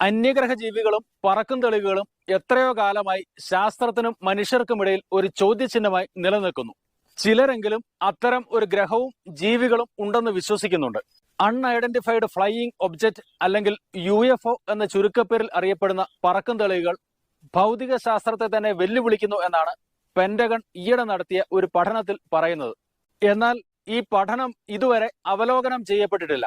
അന്യഗ്രഹ ജീവികളും പറക്കും തെളിവുകളും എത്രയോ കാലമായി ശാസ്ത്രത്തിനും മനുഷ്യർക്കുമിടയിൽ ഒരു ചോദ്യചിഹ്നമായി നിലനിൽക്കുന്നു. ചിലരെങ്കിലും അത്തരം ഒരു ഗ്രഹവും ജീവികളും ഉണ്ടെന്ന് വിശ്വസിക്കുന്നുണ്ട്. അൺഐഡന്റിഫൈഡ് ഫ്ലൈയിങ് ഒബ്ജക്റ്റ് അല്ലെങ്കിൽ യു എഫ് ഒ എന്ന ചുരുക്കപ്പേരിൽ അറിയപ്പെടുന്ന പറക്കും തെളിവുകൾ ഭൗതിക ശാസ്ത്രത്തെ തന്നെ വെല്ലുവിളിക്കുന്നു എന്നാണ് പെന്റഗൺ ഈയിടെ നടത്തിയ ഒരു പഠനത്തിൽ പറയുന്നത്. എന്നാൽ ഈ പഠനം ഇതുവരെ അവലോകനം ചെയ്യപ്പെട്ടിട്ടില്ല.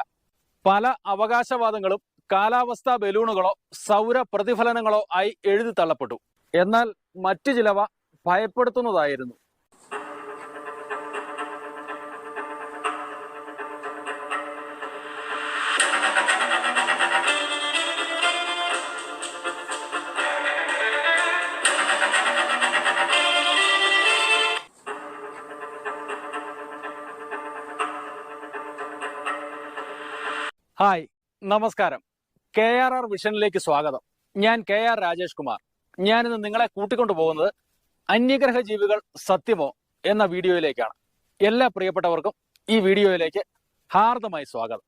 പല അവകാശവാദങ്ങളും കാലാവസ്ഥാ ബലൂണുകളോ സൗര പ്രതിഫലനങ്ങളോ ആയി എഴുതി തള്ളപ്പെട്ടു. എന്നാൽ മറ്റു ചിലവ ഭയപ്പെടുത്തുന്നതായിരുന്നു. ഹായ് നമസ്കാരം. കെ ആർ ആർ വിഷനിലേക്ക് സ്വാഗതം. ഞാൻ കെ ആർ രാജേഷ് കുമാർ. ഞാനിന്ന് നിങ്ങളെ കൂട്ടിക്കൊണ്ടു പോകുന്നത് അന്യഗ്രഹ ജീവികൾ സത്യമോ എന്ന വീഡിയോയിലേക്കാണ്. എല്ലാ പ്രിയപ്പെട്ടവർക്കും ഈ വീഡിയോയിലേക്ക് ഹാർദമായി സ്വാഗതം.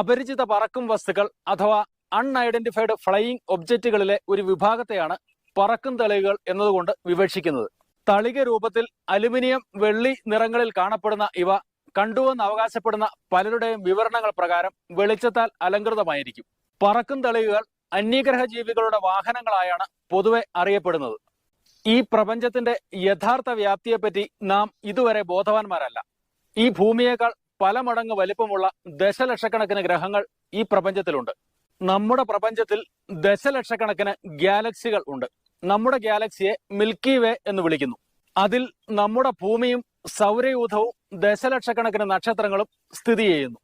അപരിചിത പറക്കും വസ്തുക്കൾ അഥവാ അൺഐഡന്റിഫൈഡ് ഫ്ലൈയിങ് ഒബ്ജക്റ്റുകളിലെ ഒരു വിഭാഗത്തെയാണ് പറക്കും തളികകൾ എന്നതുകൊണ്ട് വിവക്ഷിക്കുന്നത്. തളിക രൂപത്തിൽ അലുമിനിയം വെള്ളി നിറങ്ങളിൽ കാണപ്പെടുന്ന ഇവ കണ്ടുവെന്ന് അവകാശപ്പെടുന്ന പലരുടെയും വിവരണങ്ങൾ പ്രകാരം വെളിച്ചത്താൽ അലങ്കൃതമായിരിക്കും പറക്കും തളികകൾ അന്യഗ്രഹ ജീവികളുടെ വാഹനങ്ങളായാണ് പൊതുവെ അറിയപ്പെടുന്നത്. ഈ പ്രപഞ്ചത്തിന്റെ യഥാർത്ഥ വ്യാപ്തിയെപ്പറ്റി നാം ഇതുവരെ ബോധവാന്മാരല്ല. ഈ ഭൂമിയേക്കാൾ പല മടങ്ങ് വലിപ്പമുള്ള ദശലക്ഷക്കണക്കിന് ഗ്രഹങ്ങൾ ഈ പ്രപഞ്ചത്തിലുണ്ട്. നമ്മുടെ പ്രപഞ്ചത്തിൽ ദശലക്ഷക്കണക്കിന് ഗാലക്സികൾ ഉണ്ട്. നമ്മുടെ ഗാലക്സിയെ മിൽക്കി വേ എന്ന് വിളിക്കുന്നു. അതിൽ നമ്മുടെ ഭൂമിയും സൗരയൂഥവും ദശലക്ഷക്കണക്കിന് നക്ഷത്രങ്ങളും സ്ഥിതി ചെയ്യുന്നു.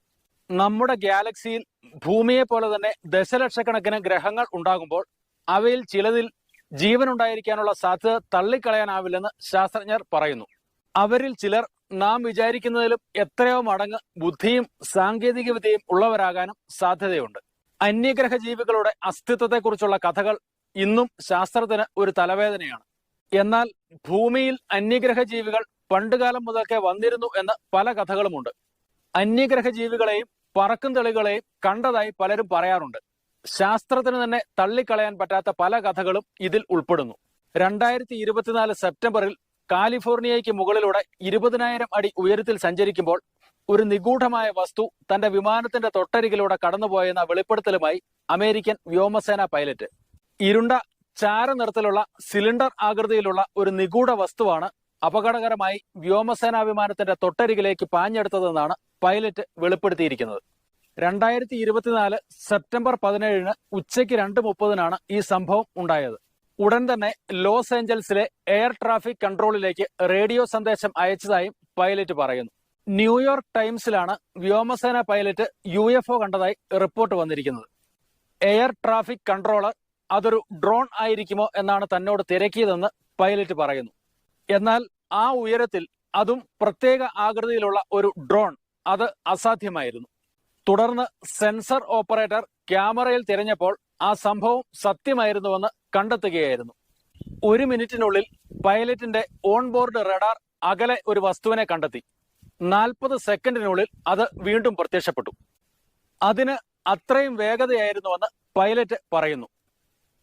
നമ്മുടെ ഗാലക്സിയിൽ ഭൂമിയെ പോലെ തന്നെ ദശലക്ഷക്കണക്കിന് ഗ്രഹങ്ങൾ ഉണ്ടാകുമ്പോൾ അവയിൽ ചിലതിൽ ജീവൻ ഉണ്ടായിരിക്കാനുള്ള സാധ്യത തള്ളിക്കളയാനാവില്ലെന്ന് ശാസ്ത്രജ്ഞർ പറയുന്നു. അവരിൽ ചിലർ നാം വിചാരിക്കുന്നതിലും എത്രയോ മടങ്ങ് ബുദ്ധിയും സാങ്കേതികവിദ്യയും ഉള്ളവരാകാനും സാധ്യതയുണ്ട്. അന്യഗ്രഹ ജീവികളുടെ അസ്തിത്വത്തെക്കുറിച്ചുള്ള കഥകൾ ഇന്നും ശാസ്ത്രത്തിന് ഒരു തലവേദനയാണ്. എന്നാൽ ഭൂമിയിൽ അന്യഗ്രഹ ജീവികൾ പണ്ടുകാലം മുതൽക്കേ വന്നിരുന്നു എന്ന് പല കഥകളുമുണ്ട്. അന്യഗ്രഹ ജീവികളെയും പറക്കും തെളികളെയും കണ്ടതായി പലരും പറയാറുണ്ട്. ശാസ്ത്രത്തിന് തന്നെ തള്ളിക്കളയാൻ പറ്റാത്ത പല കഥകളും ഇതിൽ ഉൾപ്പെടുന്നു. രണ്ടായിരത്തി ഇരുപത്തിനാല് സെപ്റ്റംബറിൽ കാലിഫോർണിയയ്ക്ക് മുകളിലൂടെ ഇരുപതിനായിരം അടി ഉയരത്തിൽ സഞ്ചരിക്കുമ്പോൾ ഒരു നിഗൂഢമായ വസ്തു തന്റെ വിമാനത്തിന്റെ തൊട്ടരികിലൂടെ കടന്നുപോയെന്ന വെളിപ്പെടുത്തലുമായി അമേരിക്കൻ വ്യോമസേന പൈലറ്റ്. ഇരുണ്ട ചാരനിറത്തിലുള്ള സിലിണ്ടർ ആകൃതിയിലുള്ള ഒരു നിഗൂഢ വസ്തുവാണ് അപകടകരമായി വ്യോമസേനാ വിമാനത്തിന്റെ തൊട്ടരികിലേക്ക് പാഞ്ഞെടുത്തതെന്നാണ് പൈലറ്റ് വെളിപ്പെടുത്തിയിരിക്കുന്നത്. രണ്ടായിരത്തി ഇരുപത്തിനാല് സെപ്റ്റംബർ പതിനേഴിന് ഉച്ചയ്ക്ക് രണ്ട് മുപ്പതിനാണ് ഈ സംഭവം ഉണ്ടായത്. ഉടൻ തന്നെ ലോസ് ഏഞ്ചൽസിലെ എയർ ട്രാഫിക് കൺട്രോളിലേക്ക് റേഡിയോ സന്ദേശം അയച്ചതായും പൈലറ്റ് പറയുന്നു. ന്യൂയോർക്ക് ടൈംസിലാണ് വ്യോമസേന പൈലറ്റ് യു എഫ് ഒ കണ്ടതായി റിപ്പോർട്ട് വന്നിരിക്കുന്നത്. എയർ ട്രാഫിക് കൺട്രോളർ അതൊരു ഡ്രോൺ ആയിരിക്കുമോ എന്നാണ് തന്നോട് തിരക്കിയതെന്ന് പൈലറ്റ് പറയുന്നു. എന്നാൽ ആ ഉയരത്തിൽ അതും പ്രത്യേക ആകൃതിയിലുള്ള ഒരു ഡ്രോൺ അത് അസാധ്യമായിരുന്നു. തുടർന്ന് സെൻസർ ഓപ്പറേറ്റർ ക്യാമറയിൽ തിരഞ്ഞപ്പോൾ ആ സംഭവം സത്യമായിരുന്നുവെന്ന് കണ്ടെത്തുകയായിരുന്നു. ഒരു മിനിറ്റിനുള്ളിൽ പൈലറ്റിന്റെ ഓൺബോർഡ് റഡാർ അകലെ ഒരു വസ്തുവിനെ കണ്ടെത്തി. നാൽപ്പത് സെക്കൻഡിനുള്ളിൽ അത് വീണ്ടും പ്രത്യക്ഷപ്പെട്ടു. അതിന് അത്രയും വേഗതയായിരുന്നുവെന്ന് പൈലറ്റ് പറയുന്നു.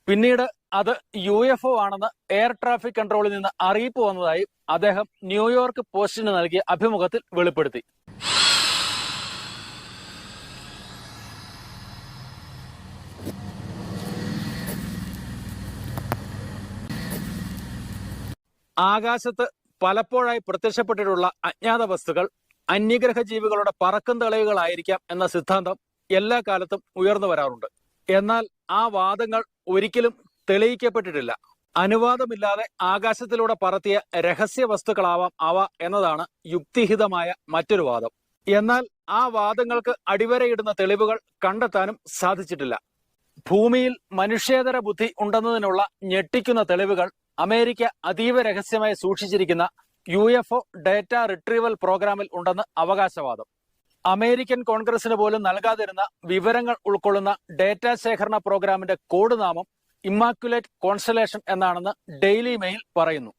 പിന്നീട് അത് യു എഫ് ഒ ആണെന്ന് എയർ ട്രാഫിക് കൺട്രോളിൽ നിന്ന് അറിയിപ്പ് വന്നതായി അദ്ദേഹം ന്യൂയോർക്ക് പോസ്റ്റിന് നൽകിയ അഭിമുഖത്തിൽ വെളിപ്പെടുത്തി. ആകാശത്ത് പലപ്പോഴായി പ്രത്യക്ഷപ്പെട്ടിട്ടുള്ള അജ്ഞാത വസ്തുക്കൾ അന്യഗ്രഹ ജീവികളുടെ പറക്കും തെളിവുകളായിരിക്കാം എന്ന സിദ്ധാന്തം എല്ലാ കാലത്തും ഉയർന്നു വരാറുണ്ട്. എന്നാൽ ആ വാദങ്ങൾ ഒരിക്കലും തെളിയിക്കപ്പെട്ടിട്ടില്ല. അനുവാദമില്ലാതെ ആകാശത്തിലൂടെ പറത്തിയ രഹസ്യ വസ്തുക്കളാവാം അവ എന്നതാണ് യുക്തിഹിതമായ മറ്റൊരു വാദം. എന്നാൽ ആ വാദങ്ങൾക്ക് അടിവരയിടുന്ന തെളിവുകൾ കണ്ടെത്താനും സാധിച്ചിട്ടില്ല. ഭൂമിയിൽ മനുഷ്യേതര ബുദ്ധി ഉണ്ടെന്നതിനുള്ള ഞെട്ടിക്കുന്ന തെളിവുകൾ അമേരിക്ക അതീവ രഹസ്യമായി സൂക്ഷിച്ചിരിക്കുന്ന U F O data retrieval പ്രോഗ്രാമിൽ ഉണ്ടെന്ന് അവകാശവാദം. അമേരിക്കൻ കോൺഗ്രസിന് പോലും നൽകാതിരുന്ന വിവരങ്ങൾ ഉൾക്കൊള്ളുന്ന ഡേറ്റ ശേഖരണ പ്രോഗ്രാമിന്റെ കോഡ് നാമം ഇമ്മാക്കുലേറ്റ് കോൺസ്റ്റലേഷൻ എന്നാണെന്ന് ഡെയിലി മെയിൽ പറയുന്നു.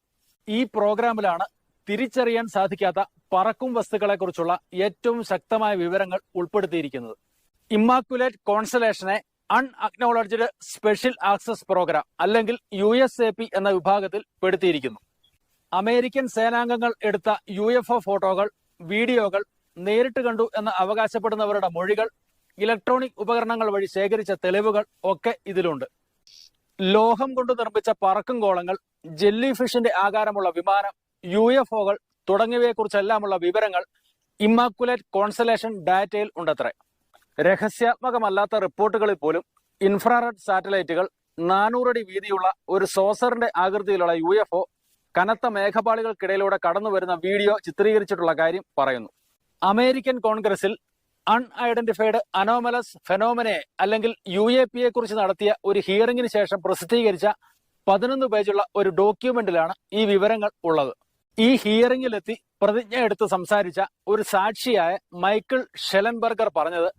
ഈ പ്രോഗ്രാമിലാണ് തിരിച്ചറിയാൻ സാധിക്കാത്ത പറക്കും വസ്തുക്കളെ കുറിച്ചുള്ള ഏറ്റവും ശക്തമായ വിവരങ്ങൾ ഉൾപ്പെടുത്തിയിരിക്കുന്നത്. ഇമ്മാക്കുലേറ്റ് കോൺസ്റ്റലേഷനെ അൺഅക്നോളജ്ഡ് സ്പെഷ്യൽ ആക്സസ് പ്രോഗ്രാം അല്ലെങ്കിൽ യു എസ് എ പി എന്ന വിഭാഗത്തിൽ പെടുത്തിയിരിക്കുന്നു. അമേരിക്കൻ സേനാംഗങ്ങൾ എടുത്ത യു എഫ് ഒ ഫോട്ടോകൾ വീഡിയോകൾ നേരിട്ട് കണ്ടു എന്ന് അവകാശപ്പെടുന്നവരുടെ മൊഴികൾ ഇലക്ട്രോണിക് ഉപകരണങ്ങൾ വഴി ശേഖരിച്ച തെളിവുകൾ ഒക്കെ ഇതിലുണ്ട്. ലോഹം കൊണ്ട് നിർമ്മിച്ച പറക്കും ഗോളങ്ങൾ ജെല്ലി ഫിഷിന്റെ ആകാരമുള്ള വിമാനം യു എഫ് ഒകൾ തുടങ്ങിയവയെക്കുറിച്ചെല്ലാമുള്ള വിവരങ്ങൾ ഇമ്മാക്കുലേറ്റ് കോൺസലേഷൻ ഡാറ്റയിൽ ഉണ്ടത്രേ. രഹസ്യാത്മകമല്ലാത്ത റിപ്പോർട്ടുകളിൽ പോലും ഇൻഫ്രാറെഡ് സാറ്റലൈറ്റുകൾ നാനൂറടി വീതിയുള്ള ഒരു സോസറിന്റെ ആകൃതിയിലുള്ള യു എഫ് ഒ കനത്ത മേഘപാളികൾക്കിടയിലൂടെ കടന്നു വരുന്ന വീഡിയോ ചിത്രീകരിച്ചിട്ടുള്ള കാര്യം പറയുന്നു. അമേരിക്കൻ കോൺഗ്രസിൽ അൺഐഡന്റിഫൈഡ് അനോമലസ് ഫെനോമനെ അല്ലെങ്കിൽ യു എ പി എ കുറിച്ച് നടത്തിയ ഒരു ഹിയറിംഗിന് ശേഷം പ്രസിദ്ധീകരിച്ച പതിനൊന്ന് പേജുള്ള ഒരു ഡോക്യുമെന്റിലാണ് ഈ വിവരങ്ങൾ ഉള്ളത്. ഈ ഹിയറിംഗിലെത്തി പ്രതിജ്ഞ എടുത്ത് സംസാരിച്ച ഒരു സാക്ഷിയായ മൈക്കിൾ ഷെലൻബർഗർ പറഞ്ഞത്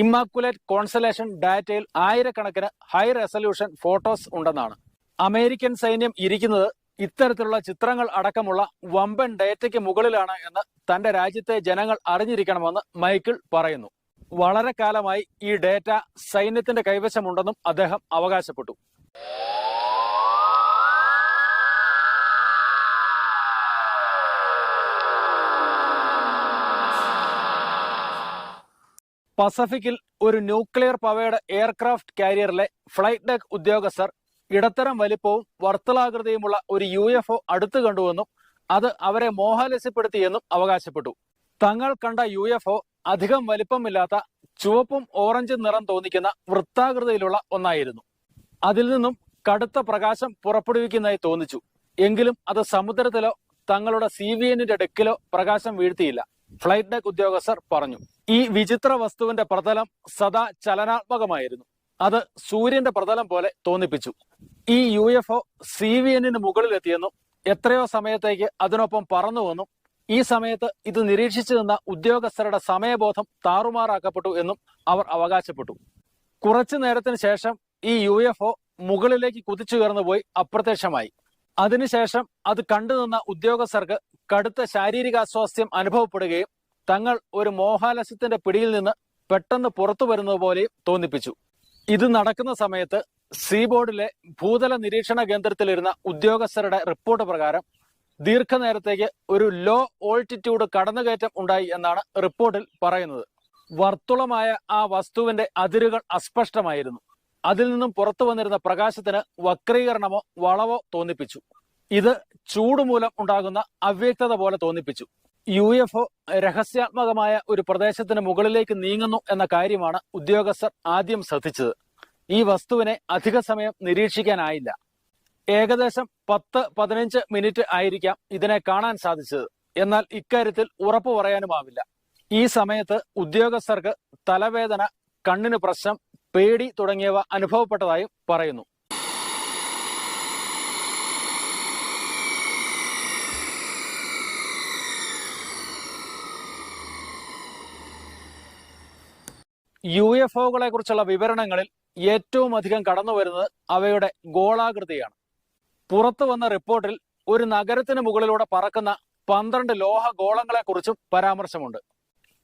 ഇമ്മാക്കുലേറ്റ് കോൺസലേഷൻ ഡാറ്റയിൽ ആയിരക്കണക്കിന് ഹൈ റെസല്യൂഷൻ ഫോട്ടോസ് ഉണ്ടെന്നാണ്. അമേരിക്കൻ സൈന്യം ഇരിക്കുന്നത് ഇത്തരത്തിലുള്ള ചിത്രങ്ങൾ അടക്കമുള്ള വമ്പൻ ഡേറ്റയ്ക്ക് മുകളിലാണ് എന്ന് തന്റെ രാജ്യത്തെ ജനങ്ങൾ അറിഞ്ഞിരിക്കണമെന്ന് മൈക്കിൾ പറയുന്നു. വളരെ കാലമായി ഈ ഡേറ്റ സൈന്യത്തിന്റെ കൈവശമുണ്ടെന്നും അദ്ദേഹം അവകാശപ്പെട്ടു. പസഫിക്കിൽ ഒരു ന്യൂക്ലിയർ പവേഡ് എയർക്രാഫ്റ്റ് കാരിയറിലെ ഫ്ലൈറ്റ് ഡെക്ക് ഉദ്യോഗസ്ഥർ ഇടത്തരം വലിപ്പവും വർത്തലാകൃതിയുമുള്ള ഒരു യു എഫ് ഒ അടുത്തു കണ്ടുവെന്നും അത് അവരെ മോഹാലസ്യപ്പെടുത്തിയെന്നും അവകാശപ്പെട്ടു. തങ്ങൾ കണ്ട യു എഫ് ഒ അധികം വലിപ്പമില്ലാത്ത ചുവപ്പും ഓറഞ്ചും നിറം തോന്നിക്കുന്ന വൃത്താകൃതിയിലുള്ള ഒന്നായിരുന്നു. അതിൽ നിന്നും കടുത്ത പ്രകാശം പുറപ്പെടുവിക്കുന്നതായി തോന്നിച്ചു. എങ്കിലും അത് സമുദ്രത്തിലോ തങ്ങളുടെ സി വി എന്നിന്റെ ഡെക്കിലോ പ്രകാശം വീഴ്ത്തിയില്ല. ഫ്ലൈറ്റ് ഡെക്ക് ഉദ്യോഗസ്ഥർ പറഞ്ഞു. ഈ വിചിത്ര വസ്തുവിന്റെ പ്രതലം സദാ ചലനാത്മകമായിരുന്നു. അത് സൂര്യന്റെ പ്രതലം പോലെ തോന്നിപ്പിച്ചു. ഈ U F O C V എന്നിന് മുകളിലെത്തിയെന്നും എത്രയോ സമയത്തേക്ക് അതിനൊപ്പം പറന്നുവെന്നും ഈ സമയത്ത് ഇത് നിരീക്ഷിച്ചു നിന്ന ഉദ്യോഗസ്ഥരുടെ സമയബോധം താറുമാറാക്കപ്പെട്ടു എന്നും അവർ അവകാശപ്പെട്ടു. കുറച്ചു നേരത്തിന് ശേഷം ഈ യു എഫ് ഒ മുകളിലേക്ക് കുതിച്ചുയർന്നു പോയി അപ്രത്യക്ഷമായി. അതിനുശേഷം അത് കണ്ടുനിന്ന ഉദ്യോഗസ്ഥർക്ക് കടുത്ത ശാരീരിക ശാരീരികാസ്വാസ്ഥ്യം അനുഭവപ്പെടുകയും തങ്ങൾ ഒരു മോഹാലസ്യത്തിന്റെ പിടിയിൽ നിന്ന് പെട്ടെന്ന് പുറത്തു വരുന്നത് പോലെയും തോന്നിപ്പിച്ചു. ഇത് നടക്കുന്ന സമയത്ത് സീബോർഡിലെ ഭൂതല നിരീക്ഷണ കേന്ദ്രത്തിലിരുന്ന ഉദ്യോഗസ്ഥരുടെ റിപ്പോർട്ട് പ്രകാരം ദീർഘനേരത്തേക്ക് ഒരു ലോ ഓൾട്ടിറ്റ്യൂഡ് കടന്നുകയറ്റം ഉണ്ടായി എന്നാണ് റിപ്പോർട്ടിൽ പറയുന്നത്. വർത്തുളമായ ആ വസ്തുവിന്റെ അതിരുകൾ അസ്പഷ്ടമായിരുന്നു. അതിൽ നിന്നും പുറത്തു വന്നിരുന്ന പ്രകാശത്തിന് വക്രീകരണമോ വളവോ തോന്നിപ്പിച്ചു. ഇത് ചൂട് മൂലം ഉണ്ടാകുന്ന അവ്യക്തത പോലെ തോന്നിപ്പിച്ചു. യു എഫ് ഒ രഹസ്യാത്മകമായ ഒരു പ്രദേശത്തിന് മുകളിലേക്ക് നീങ്ങുന്നു എന്ന കാര്യമാണ് ഉദ്യോഗസ്ഥർ ആദ്യം ശ്രദ്ധിച്ചത്. ഈ വസ്തുവിനെ അധിക സമയം നിരീക്ഷിക്കാനായില്ല. ഏകദേശം പത്ത് പതിനഞ്ച് മിനിറ്റ് ആയിരിക്കാം ഇതിനെ കാണാൻ സാധിച്ചത്. എന്നാൽ ഇക്കാര്യത്തിൽ ഉറപ്പു പറയാനുമാവില്ല. ഈ സമയത്ത് ഉദ്യോഗസ്ഥർക്ക് തലവേദന കണ്ണിന് പ്രശ്നം പേടി തുടങ്ങിയവ അനുഭവപ്പെട്ടതായും പറയുന്നു. യു എഫ് ഒകളെ കുറിച്ചുള്ള വിവരണങ്ങളിൽ ഏറ്റവും അധികം കടന്നു വരുന്നത് അവയുടെ ഗോളാകൃതിയാണ്. പുറത്തു വന്ന റിപ്പോർട്ടിൽ ഒരു നഗരത്തിന് മുകളിലൂടെ പറക്കുന്ന പന്ത്രണ്ട് ലോഹ ഗോളങ്ങളെക്കുറിച്ചും പരാമർശമുണ്ട്.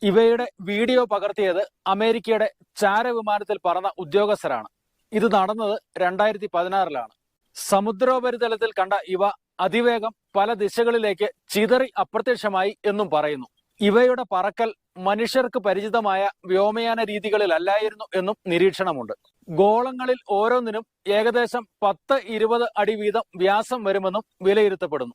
ഇവയുടെ വീഡിയോ പകർത്തിയത് അമേരിക്കയുടെ ചാരവിമാനത്തിൽ പറന്ന ഉദ്യോഗസ്ഥരാണ്. ഇത് നടന്നത് രണ്ടായിരത്തി പതിനാറിലാണ് സമുദ്രോപരിതലത്തിൽ കണ്ട ഇവ അതിവേഗം പല ദിശകളിലേക്ക് ചിതറി അപ്രത്യക്ഷമായി എന്നും പറയുന്നു. ഇവയുടെ പറക്കൽ മനുഷ്യർക്ക് പരിചിതമായ വ്യോമയാന രീതികളിലല്ലായിരുന്നു എന്നും നിരീക്ഷണമുണ്ട്. ഗോളങ്ങളിൽ ഓരോന്നിനും ഏകദേശം പത്ത് ഇരുപത് അടി വീതം വ്യാസം വരുമെന്നും വിലയിരുത്തപ്പെടുന്നു.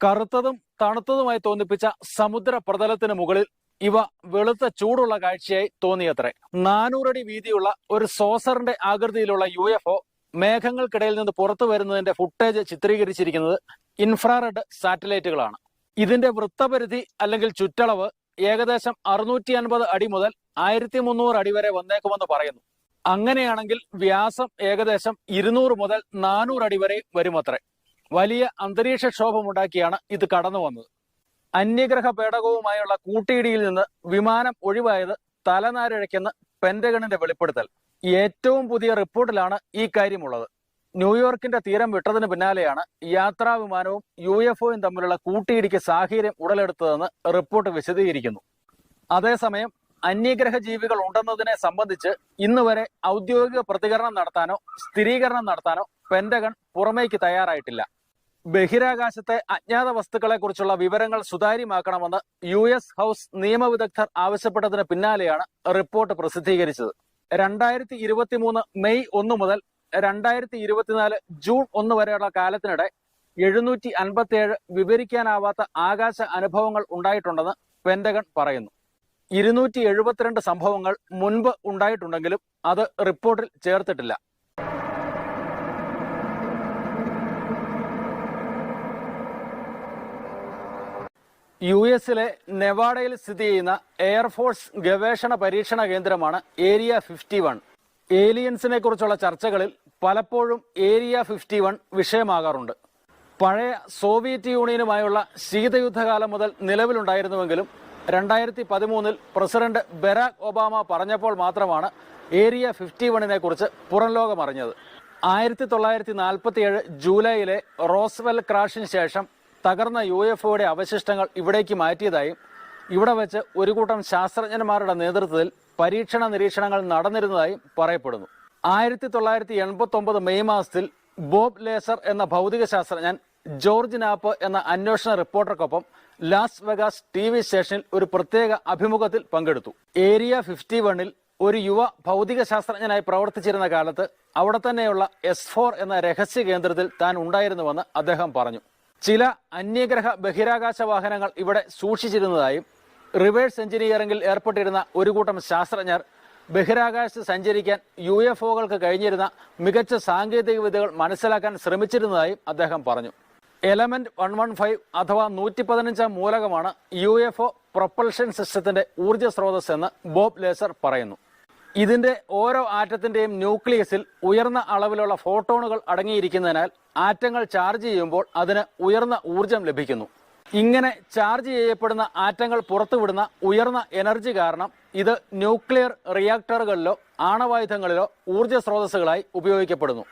കറുത്തതും തണുത്തതുമായി തോന്നിപ്പിച്ച സമുദ്ര പ്രതലത്തിന് മുകളിൽ ഇവ വെളുത്ത ചൂടുള്ള കാഴ്ചയായി തോന്നിയത്രേ. നാനൂറടി വീതിയുള്ള ഒരു സോസറിന്റെ ആകൃതിയിലുള്ള യു എഫ് ഒ മേഘങ്ങൾക്കിടയിൽ നിന്ന് പുറത്തു വരുന്നതിന്റെ ഫുട്ടേജ് ചിത്രീകരിച്ചിരിക്കുന്നത് ഇൻഫ്രാറെഡ് സാറ്റലൈറ്റുകളാണ്. ഇതിന്റെ വൃത്തപരിധി അല്ലെങ്കിൽ ചുറ്റളവ് ഏകദേശം അറുന്നൂറ്റി അൻപത് അടി മുതൽ ആയിരത്തി മുന്നൂറ് അടി വരെ വന്നേക്കുമെന്ന് പറയുന്നു. അങ്ങനെയാണെങ്കിൽ വ്യാസം ഏകദേശം ഇരുന്നൂറ് മുതൽ നാനൂറ് അടി വരെ വരുമത്രേ. വലിയ അന്തരീക്ഷ ക്ഷോഭമുണ്ടാക്കിയാണ് ഇത് കടന്നു വന്നത് അന്യഗ്രഹ പേടകവുമായുള്ള കൂട്ടിയിടിയിൽ നിന്ന് വിമാനം ഒഴിവായത് തലനാരിഴയ്ക്കെന്ന് പെന്റഗണിന്റെ വെളിപ്പെടുത്തൽ. ഏറ്റവും പുതിയ റിപ്പോർട്ടിലാണ് ഈ കാര്യമുള്ളത്. ന്യൂയോർക്കിന്റെ തീരം വിട്ടതിന് പിന്നാലെയാണ് യാത്രാ വിമാനവും യു എഫ് ഒയും തമ്മിലുള്ള കൂട്ടിയിടിക്ക് സാഹചര്യം ഉടലെടുത്തതെന്ന് റിപ്പോർട്ട് വിശദീകരിക്കുന്നു. അതേസമയം അന്യഗ്രഹ ജീവികൾ ഉണ്ടെന്നതിനെ സംബന്ധിച്ച് ഇന്ന് വരെ ഔദ്യോഗിക പ്രതികരണം നടത്താനോ സ്ഥിരീകരണം നടത്താനോ പെന്റഗൺ പുറമേക്ക് തയ്യാറായിട്ടില്ല. ബഹിരാകാശത്തെ അജ്ഞാത വസ്തുക്കളെ കുറിച്ചുള്ള വിവരങ്ങൾ സുതാര്യമാക്കണമെന്ന് യു എസ് ഹൗസ് നിയമവിദഗ്ധർ ആവശ്യപ്പെട്ടതിന് പിന്നാലെയാണ് റിപ്പോർട്ട് പ്രസിദ്ധീകരിച്ചത്. രണ്ടായിരത്തി ഇരുപത്തിമൂന്ന് മെയ് ഒന്ന് മുതൽ രണ്ടായിരത്തി ഇരുപത്തിനാല് ജൂൺ ഒന്ന് വരെയുള്ള കാലത്തിനിടെ എഴുന്നൂറ്റി അൻപത്തിയേഴ് വിവരിക്കാനാവാത്ത ആകാശ അനുഭവങ്ങൾ ഉണ്ടായിട്ടുണ്ടെന്ന് പെന്റഗൺ പറയുന്നു. ഇരുന്നൂറ്റി എഴുപത്തിരണ്ട് സംഭവങ്ങൾ മുൻപ് ഉണ്ടായിട്ടുണ്ടെങ്കിലും അത് റിപ്പോർട്ടിൽ ചേർത്തിട്ടില്ല. യു എസിലെ നെവാഡയിൽ സ്ഥിതി ചെയ്യുന്ന എയർഫോഴ്സ് ഗവേഷണ പരീക്ഷണ കേന്ദ്രമാണ് ഏരിയ ഫിഫ്റ്റി വൺ. ഏലിയൻസിനെ കുറിച്ചുള്ള ചർച്ചകളിൽ പലപ്പോഴും ഏരിയ ഫിഫ്റ്റി വൺ വിഷയമാകാറുണ്ട്. പഴയ സോവിയറ്റ് യൂണിയനുമായുള്ള ശീതയുദ്ധകാലം മുതൽ നിലവിലുണ്ടായിരുന്നുവെങ്കിലും രണ്ടായിരത്തി പതിമൂന്നിൽ പ്രസിഡന്റ് ബെരാക് ഒബാമ പറഞ്ഞപ്പോൾ മാത്രമാണ് ഏരിയ ഫിഫ്റ്റി വണ്ണിനെ കുറിച്ച് പുറംലോകം അറിഞ്ഞത് ആയിരത്തി തൊള്ളായിരത്തി നാൽപ്പത്തി ഏഴ് ജൂലൈയിലെ റോസ്വെൽ ക്രാഷിന് ശേഷം തകർന്ന യു എഫ് ഒയുടെ അവശിഷ്ടങ്ങൾ ഇവിടേക്ക് മാറ്റിയതായും. ഇവിടെ വെച്ച് ഒരു കൂട്ടം ശാസ്ത്രജ്ഞന്മാരുടെ നേതൃത്വത്തിൽ പരീക്ഷണ നിരീക്ഷണങ്ങൾ നടന്നിരുന്നതായും പറയപ്പെടുന്നു. ആയിരത്തി തൊള്ളായിരത്തി എൺപത്തി ഒമ്പത് മെയ് മാസത്തിൽ ബോബ് ലേസർ എന്ന ഭൗതിക ശാസ്ത്രജ്ഞൻ ജോർജ് നാപ്പ് എന്ന അന്വേഷണ റിപ്പോർട്ടർക്കൊപ്പം ലാസ് വെഗാസ് ടി വി സ്റ്റേഷനിൽ ഒരു പ്രത്യേക അഭിമുഖത്തിൽ പങ്കെടുത്തു. ഏരിയ ഫിഫ്റ്റി വണ്ണിൽ ഒരു യുവ ഭൗതിക ശാസ്ത്രജ്ഞനായി പ്രവർത്തിച്ചിരുന്ന കാലത്ത് അവിടെ തന്നെയുള്ള എസ് ഫോർ എന്ന രഹസ്യ കേന്ദ്രത്തിൽ താൻ ഉണ്ടായിരുന്നുവെന്ന് അദ്ദേഹം പറഞ്ഞു. ചില അന്യഗ്രഹ ബഹിരാകാശ വാഹനങ്ങൾ ഇവിടെ സൂക്ഷിച്ചിരുന്നതായും റിവേഴ്സ് എഞ്ചിനീയറിംഗിൽ ഏർപ്പെട്ടിരുന്ന ഒരു കൂട്ടം ശാസ്ത്രജ്ഞർ ബഹിരാകാശത്ത് സഞ്ചരിക്കാൻ യു എഫ് ഒകൾക്ക് കഴിഞ്ഞിരുന്ന മികച്ച സാങ്കേതിക വിദ്യകൾ മനസ്സിലാക്കാൻ ശ്രമിച്ചിരുന്നതായും അദ്ദേഹം പറഞ്ഞു. എലമെന്റ് വൺ വൺ ഫൈവ് അഥവാ നൂറ്റി പതിനഞ്ചാം മൂലകമാണ് യു എഫ് ഒ പ്രൊപ്പൽഷൻ സിസ്റ്റത്തിന്റെ ഊർജ സ്രോതസ് എന്ന് ബോബ് ലേസർ പറയുന്നു. ഇതിന്റെ ഓരോ ആറ്റത്തിന്റെയും ന്യൂക്ലിയസിൽ ഉയർന്ന അളവിലുള്ള ഫോട്ടോണുകൾ അടങ്ങിയിരിക്കുന്നതിനാൽ ആറ്റങ്ങൾ ചാർജ് ചെയ്യുമ്പോൾ അതിന് ഉയർന്ന ഊർജം ലഭിക്കുന്നു. ഇങ്ങനെ ചാർജ് ചെയ്യപ്പെടുന്ന ആറ്റങ്ങൾ പുറത്തുവിടുന്ന ഉയർന്ന എനർജി കാരണം ഇത് ന്യൂക്ലിയർ റിയാക്ടറുകളിലോ ആണവായുധങ്ങളിലോ ഊർജ സ്രോതസ്സുകളായി ഉപയോഗിക്കപ്പെടുന്നു.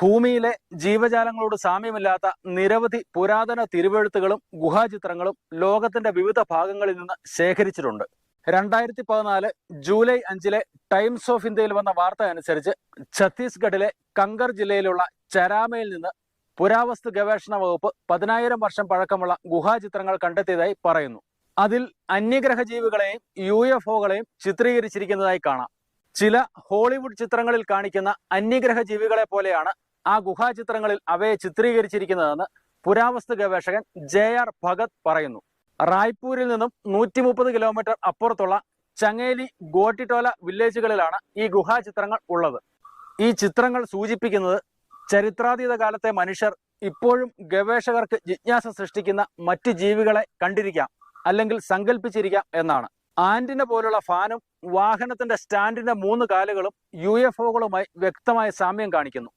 ഭൂമിയിലെ ജീവജാലങ്ങളോട് സാമ്യമില്ലാത്ത നിരവധി പുരാതന തിരുവെഴുത്തുകളും ഗുഹാചിത്രങ്ങളും ലോകത്തിന്റെ വിവിധ ഭാഗങ്ങളിൽ നിന്ന് ശേഖരിച്ചിട്ടുണ്ട്. രണ്ടായിരത്തി പതിനാല് ജൂലൈ അഞ്ചിലെ ടൈംസ് ഓഫ് ഇന്ത്യയിൽ വന്ന വാർത്ത അനുസരിച്ച് ഛത്തീസ്ഗഡിലെ കങ്കർ ജില്ലയിലുള്ള ചരാമയിൽ നിന്ന് പുരാവസ്തു ഗവേഷണ വകുപ്പ് പതിനായിരം വർഷം പഴക്കമുള്ള ഗുഹാചിത്രങ്ങൾ കണ്ടെത്തിയതായി പറയുന്നു. അതിൽ അന്യഗ്രഹ ജീവികളെയും യു എഫ് ഒകളെയും ചിത്രീകരിച്ചിരിക്കുന്നതായി കാണാം. ചില ഹോളിവുഡ് ചിത്രങ്ങളിൽ കാണിക്കുന്ന അന്യഗ്രഹ ജീവികളെ പോലെയാണ് ആ ഗുഹാചിത്രങ്ങളിൽ അവയെ ചിത്രീകരിച്ചിരിക്കുന്നതെന്ന് പുരാവസ്തു ഗവേഷകൻ ജെ ആർ ഭഗത് പറയുന്നു. റായ്പൂരിൽ നിന്നും നൂറ്റി മുപ്പത് കിലോമീറ്റർ അപ്പുറത്തുള്ള ചങ്ങേലി ഗോട്ടിട്ടോല വില്ലേജുകളിലാണ് ഈ ഗുഹാചിത്രങ്ങൾ ഉള്ളത്. ഈ ചിത്രങ്ങൾ സൂചിപ്പിക്കുന്നത് ചരിത്രാതീത കാലത്തെ മനുഷ്യർ ഇപ്പോഴും ഗവേഷകർക്ക് ജിജ്ഞാസ സൃഷ്ടിക്കുന്ന മറ്റ് ജീവികളെ കണ്ടിരിക്കാം അല്ലെങ്കിൽ സങ്കല്പിച്ചിരിക്കാം എന്നാണ്. ആന്റിന പോലുള്ള ഫാനും വാഹനത്തിന്റെ സ്റ്റാൻഡിന്റെ മൂന്ന് കാലുകളും യു എഫ് വ്യക്തമായ സാമ്യം കാണിക്കുന്നു.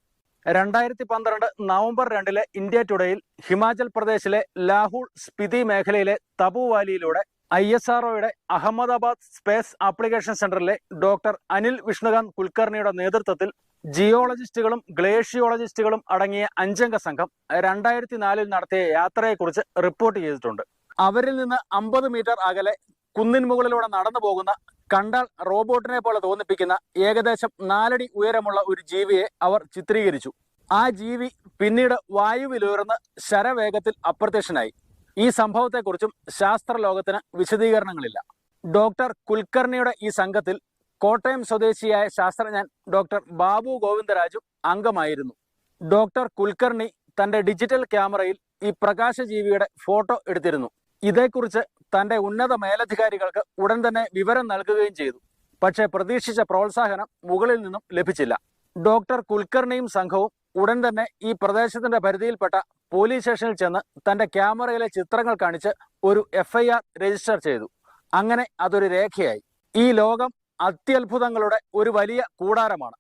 രണ്ടായിരത്തി പന്ത്രണ്ട് നവംബർ രണ്ടിലെ ഇന്ത്യ ടുഡേയിൽ ഹിമാചൽ പ്രദേശിലെ ലാഹുൾ സ്പിതി മേഖലയിലെ തബു വാലിയിലൂടെ I S ആർഒയുടെ Ahmedabad space application centre doctor Anil Vishnukant കുൽക്കർണിയുടെ നേതൃത്വത്തിൽ ജിയോളജിസ്റ്റുകളും ഗ്ലേഷിയോളജിസ്റ്റുകളും അടങ്ങിയ അഞ്ചംഗ സംഘം രണ്ടായിരത്തി നാലിൽ നടത്തിയ യാത്രയെക്കുറിച്ച് റിപ്പോർട്ട് ചെയ്തിട്ടുണ്ട്. അവരിൽ നിന്ന് അമ്പത് മീറ്റർ അകലെ കുന്നിൻ മുകളിലൂടെ നടന്നു പോകുന്ന കണ്ടാൽ റോബോട്ടിനെ പോലെ തോന്നിപ്പിക്കുന്ന ഏകദേശം നാലടി ഉയരമുള്ള ഒരു ജീവിയെ അവർ ചിത്രീകരിച്ചു. ആ ജീവി പിന്നീട് വായുവിലുയർന്ന് ശരവേഗത്തിൽ അപ്രത്യക്ഷനായി. ഈ സംഭവത്തെക്കുറിച്ചും ശാസ്ത്രലോകത്തിന് വിശദീകരണങ്ങളില്ല. ഡോക്ടർ കുൽക്കർണിയുടെ ഈ സംഘത്തിൽ കോട്ടയം സ്വദേശിയായ ശാസ്ത്രജ്ഞൻ ഡോക്ടർ ബാബു ഗോവിന്ദരാജു അംഗമായിരുന്നു. ഡോക്ടർ കുൽക്കർണി തന്റെ ഡിജിറ്റൽ ക്യാമറയിൽ ഈ പ്രകാശജീവിയുടെ ഫോട്ടോ എടുത്തിരുന്നു. ഇതേക്കുറിച്ച് തന്റെ ഉന്നത മേലധികാരികൾക്ക് ഉടൻ തന്നെ വിവരം നൽകുകയും ചെയ്തു. പക്ഷേ പ്രതീക്ഷിച്ച പ്രോത്സാഹനം മുകളിൽ നിന്നും ലഭിച്ചില്ല. ഡോക്ടർ കുൽക്കർണിയും സംഘവും ഉടൻ തന്നെ ഈ പ്രദേശത്തിന്റെ പരിധിയിൽപ്പെട്ട പോലീസ് സ്റ്റേഷനിൽ ചെന്ന് തന്റെ ക്യാമറയിലെ ചിത്രങ്ങൾ കാണിച്ച് ഒരു എഫ്ഐആർ രജിസ്റ്റർ ചെയ്തു. അങ്ങനെ അതൊരു രേഖയായി. ഈ ലോകം അത്യത്ഭുതങ്ങളുടെ ഒരു വലിയ കൂടാരമാണ്.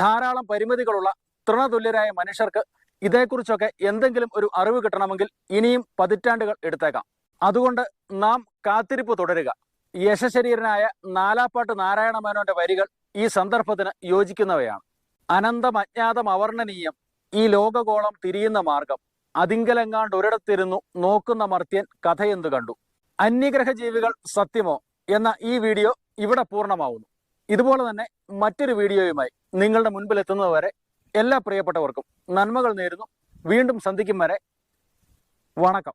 ധാരാളം പരിമിതികളുള്ള തൃണതുല്യരായ മനുഷ്യർക്ക് ഇതേക്കുറിച്ചൊക്കെ എന്തെങ്കിലും ഒരു അറിവ് കിട്ടണമെങ്കിൽ ഇനിയും പതിറ്റാണ്ടുകൾ എടുത്തേക്കാം. അതുകൊണ്ട് നാം കാത്തിരിപ്പ് തുടരുക. യശശരീരനായ നാലാപ്പാട്ട് നാരായണ മേനോന്റെ വരികൾ ഈ സന്ദർഭത്തിന് യോജിക്കുന്നവയാണ്. അനന്തം അജ്ഞാതം അവർണനീയം ഈ ലോകഗോളം തിരിയുന്ന മാർഗം അതിങ്കലെങ്ങാണ്ട് ഒരിടത്തിരുന്നു നോക്കുന്ന മർത്യൻ കഥയെന്തു കണ്ടു. അന്യഗ്രഹ ജീവികൾ സത്യമോ എന്ന ഈ വീഡിയോ ഇവിടെ പൂർണമാവുന്നു. ഇതുപോലെ തന്നെ മറ്റൊരു വീഡിയോയുമായി നിങ്ങളുടെ മുൻപിൽ എത്തുന്നതുവരെ എല്ലാ പ്രിയപ്പെട്ടവർക്കും നന്മകൾ നേരുന്നു. വീണ്ടും സന്ധിക്കും വരെ വണക്കം.